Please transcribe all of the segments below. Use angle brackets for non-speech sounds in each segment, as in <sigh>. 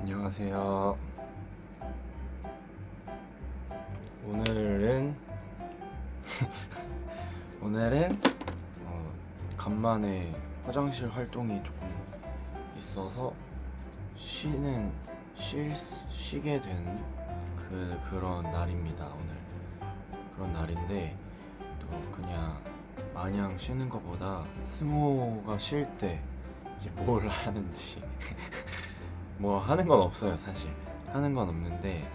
안녕하세요. 오늘은 <laughs> 오늘은 어, 간만에 화장실 활동이 조금 있어서 쉬는 쉴, 쉬게 된 그 그런 날입니다 오늘 그런 날인데 또 그냥 마냥 쉬는 것보다 승호가 쉴 때 이제 뭘 하는지 <laughs> 뭐 하는 건 없어요 사실. 하는 건 없는데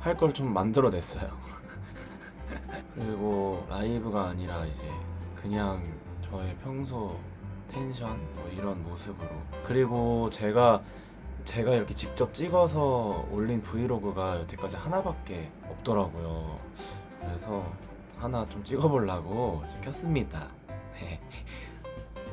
할 걸 좀 만들어냈어요. <laughs> 그리고 라이브가 아니라 이제 그냥 저의 평소 텐션 뭐 이런 모습으로. 그리고 제가 제가 이렇게 직접 찍어서 올린 브이로그가 여태까지 하나밖에 없더라고요. 그래서 하나 좀 찍어보려고 켰습니다. 네.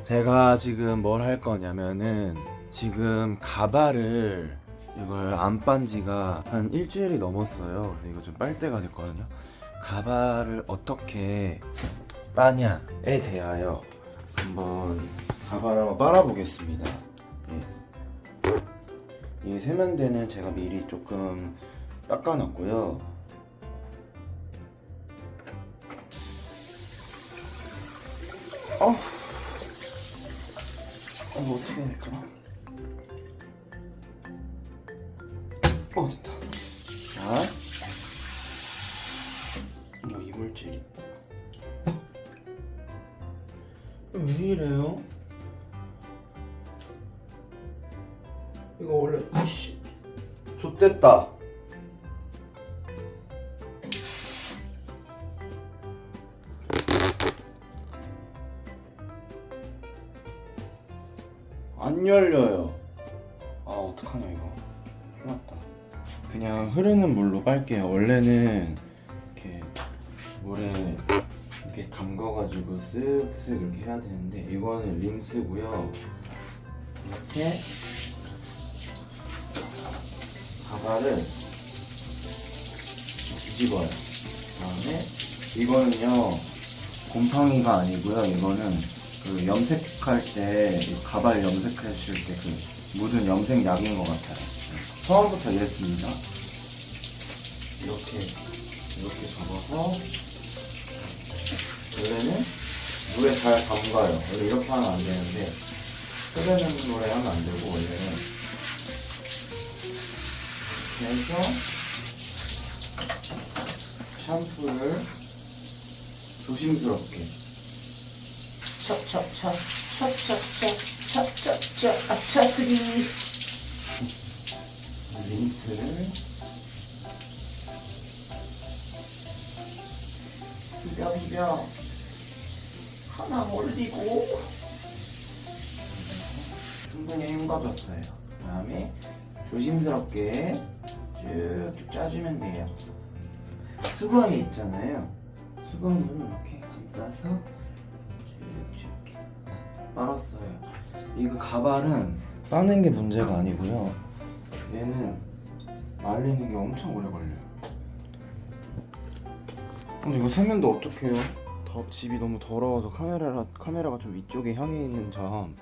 제가 지금 뭘 할 거냐면은 지금 가발을 이걸 안 빤 지가 한 일주일이 넘었어요. 이거 좀 빨대가 됐거든요. 가발을 어떻게 빠냐에 대하여 한번 가발을 한번 빨아보겠습니다. 예. 이 세면대는 제가 미리 조금 닦아놨고요. 어, 뭐 어떻게 해야 될까? 어, 됐다. 자, 뭐 이물질이. 왜 이래요? 이거 원래 이씨 좆됐다. 안 열려요. 아 어떡하냐 이거. 큰일 났다. 그냥 흐르는 물로 빨게요. 원래는 이렇게 물에 이렇게 담가가지고 쓱쓱 이렇게 해야 되는데 이거는 린스고요. 이렇게 가발을 뒤집어요. 그다음에 이거는요 곰팡이가 아니고요. 이거는 그 염색할 때 가발 염색하실 때 그 묻은 염색 약인 것 같아요. 처음부터 이랬습니다. 이렇게 이렇게 잡아서 원래는 물에 잘 담가요. 원래 이렇게 하면 안 되는데 끓이는 물에 하면 안 되고 원래는 이렇게 해서 샴푸를 조심스럽게 찹찹찹 아차트리 린스를 비벼 비벼 하나 올리고 충분히 헹궈줬어요. 그 다음에 조심스럽게 쭉쭉 짜주면 돼요. 수건이 있잖아요. 수건으로 이렇게 감싸서 빨았어요. 이거 가발은 빠는 게 문제가 아니고요. 얘는 말리는 게 엄청 오래 걸려요. 근데 이거 세면도 어떡해요? 더, 집이 너무 더러워서 카메라가 카메라가 좀 위쪽에 향해 있는 점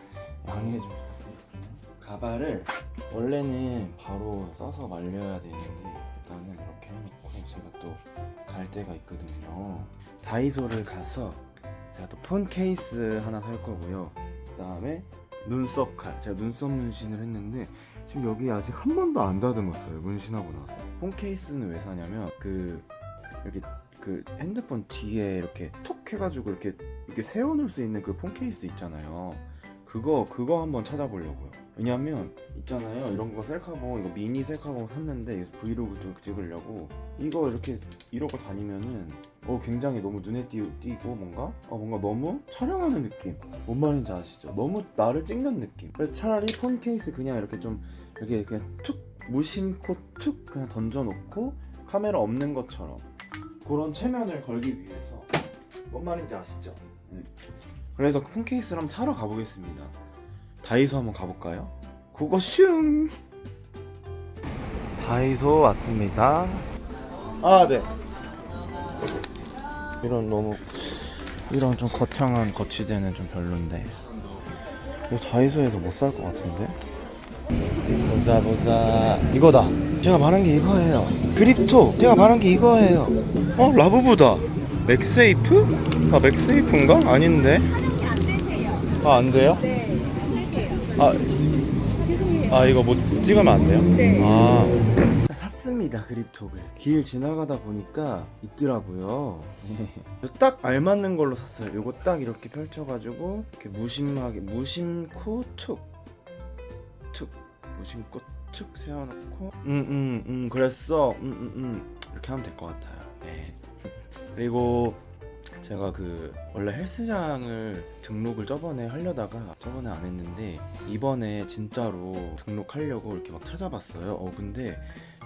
양해 좀 가발을 원래는 바로 써서 말려야 되는데 일단은 이렇게 해놓고 제가 또갈 데가 있거든요 다이소를 가서 제가 또 폰 케이스 하나 살 거고요. 그 다음에 눈썹 칼. 제가 눈썹 문신을 했는데 지금 여기 아직 한 번도 안 다듬었어요 문신하고 나서. 폰 케이스는 왜 사냐면 그 여기 그 핸드폰 뒤에 이렇게 톡 해가지고 이렇게 이렇게 세워놓을 수 있는 그 폰 케이스 있잖아요 그거 그거 한번 찾아보려고요. 왜냐면 있잖아요 이런 거 셀카봉 이거 미니 셀카봉 샀는데 브이로그 좀 찍으려고 이거 이렇게 이러고 다니면은 어 굉장히 너무 눈에 띄, 띄고 뭔가 어 뭔가 너무 촬영하는 느낌 뭔 말인지 아시죠? 너무 나를 찍는 느낌. 그래서 차라리 폰 케이스 그냥 이렇게 좀 이렇게 그냥 툭 무심코 툭 그냥 던져놓고 카메라 없는 것처럼 그런 체면을 걸기 위해서 뭔 말인지 아시죠? 네. 그래서 폰 케이스를 한번 사러 가보겠습니다. 다이소 한번 가볼까요? 그거 슝! 다이소 왔습니다. 아, 네. 이런 너무 이런 좀 거창한 거치대는 좀 별론데. 이거 다이소에서 못 살 것 같은데? 보자 보자 이거다 제가 말한 게 이거예요 그립토 제가 말한 게 이거예요 어 라부부다 맥세이프? 아 맥세이프인가? 아닌데 아 안 돼요? 아, 아 이거 뭐 찍으면 안 돼요? 네. 아. 샀습니다 그립톡을. 길 지나가다 보니까 있더라고요. 딱 알맞는 걸로 샀어요. 요거 딱 이렇게 펼쳐가지고 이렇게 무심하게 무심코 툭. 툭. 무심코 툭 세워놓고. 음음음 음, 그랬어. 음음음 음, 음. 이렇게 하면 될 것 같아요. 네. 그리고 제가 그 원래 헬스장을 등록을 저번에 하려다가 저번에 안 했는데 이번에 진짜로 등록하려고 이렇게 막 찾아봤어요. 어 근데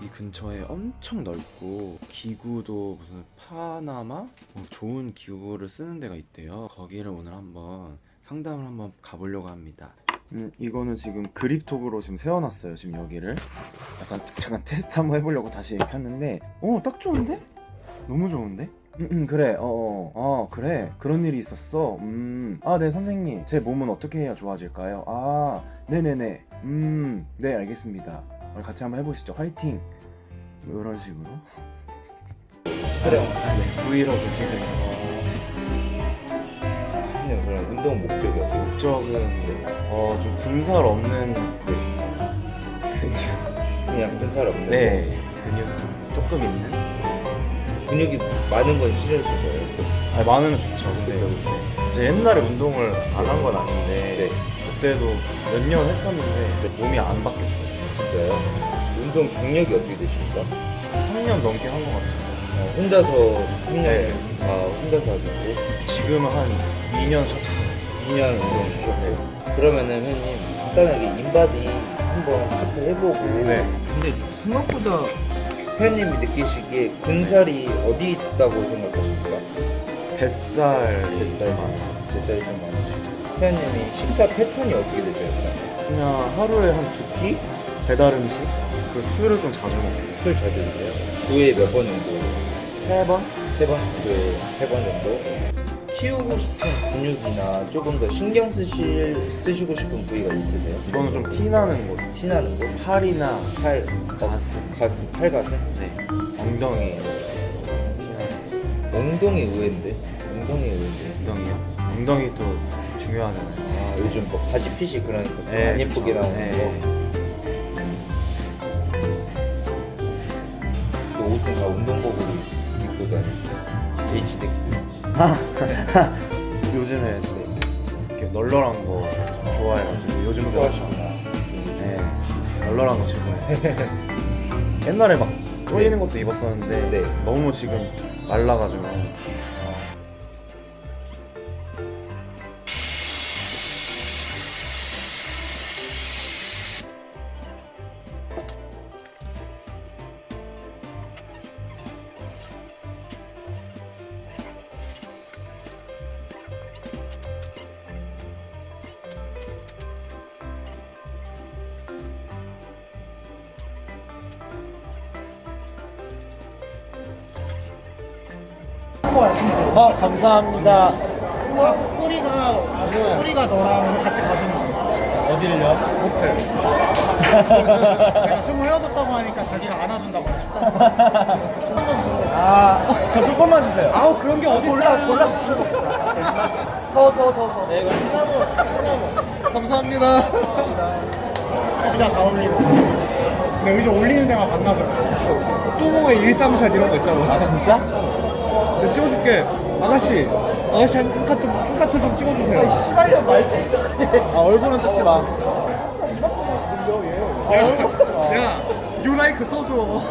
이 근처에 엄청 넓고 기구도 무슨 파나마 뭐 좋은 기구를 쓰는 데가 있대요. 거기를 오늘 한번 상담을 한번 가보려고 합니다. 음, 이거는 지금 그립톡으로 지금 세워놨어요. 지금 여기를 약간 잠깐 테스트 한번 해보려고 다시 켰는데, 어, 딱 좋은데? 너무 좋은데? 음, 음 그래. 어어. 어, 그래. 그런 일이 있었어? 음아 네 선생님. 제 몸은 어떻게 해야 좋아질까요? 아 네네네. 음. 네 알겠습니다. 같이 한번 해보시죠. 화이팅! 이런 식으로. 촬영 네. 브이로그 찍은 그냥 그런 운동 목적이 어떻게 목적은 어좀 군살 없는 근육. 그냥 근살 없는 네. 근육 조금 있는? 거. 근육이 많은 건 싫으실 거예요 아 많으면 좋죠 근데 그쵸, 그쵸. 이제 옛날에 운동을 안 한 건 아닌데 네 그때도 몇 년 했었는데 몸이 안 바뀌었어요. 진짜요? 운동 경력이 어떻게 되십니까? 3년 넘게 한 것 같아요. 어, 혼자서 3년 네. 아 혼자서 하셨고 지금은 한 2년 쉬었어요. 2년 운동 주셨고 네. 그러면은 형님 간단하게 인바디 한번 체크해보고 네. 근데 생각보다 회원님이 느끼시기에 근살이 어디 있다고 생각하십니까? 뱃살, 뱃살 뱃살이 좀 많으시고 회원님이 식사 패턴이 어떻게 되세요? 그냥 하루에 한 두 끼? 배달 음식? 그 술을 좀 자주 먹고. 술 자주 드세요? 주에 몇 번 정도? 세 번? 세 번? 주에 세 번 정도? 키우고 싶은 근육이나 조금 더 신경 쓰실, 쓰시고 싶은 부위가 있으세요? 이거는 좀 티나는 곳. 티나는 곳? 팔이나 팔, 가슴. 가슴, 팔 가슴? 네. 엉덩이. 엉덩이 의외인데? 엉덩이 의외인데? 엉덩이요? 엉덩이 또 중요하잖아요. 아 요즘 뭐 바지 핏이 그러니까 좀 네, 안 예쁘게. 나오는 네. 거. 또 옷은 다 운동복으로 입고 다니시죠? HDX. 요즘에 이렇게 널널한 거 좋아해가지고 요즘도. 네, 널널한 거 즐거워해. <laughs> 옛날에 막 쪼이는 것도 입었었는데 네. 너무 지금 말라가지고 어 감사합니다 뿌리가 뿌리가 너랑 같이 가주는 거야. 어디를요? 호텔. 내가 숨을 헤어졌다고 하니까 자기가 안아준다고 춥다고. 한번 줘. 아 저 조금만 주세요 아우 그런 게 어디 졸라 졸라 더 더 더 더 네 이거 감사합니다 진짜 다 올리고. 근데 의자 올리는 데만 만나서. 뚜모의 일삼샷 이런 거 있잖아. 아 진짜? 내가 찍어줄게. 아가씨, 아가씨 한, 한 카트 한 카트 좀 찍어주세요. 씨발려 말 진짜. 아 얼굴은 찍지 마 야, 야, 유라이크 써줘.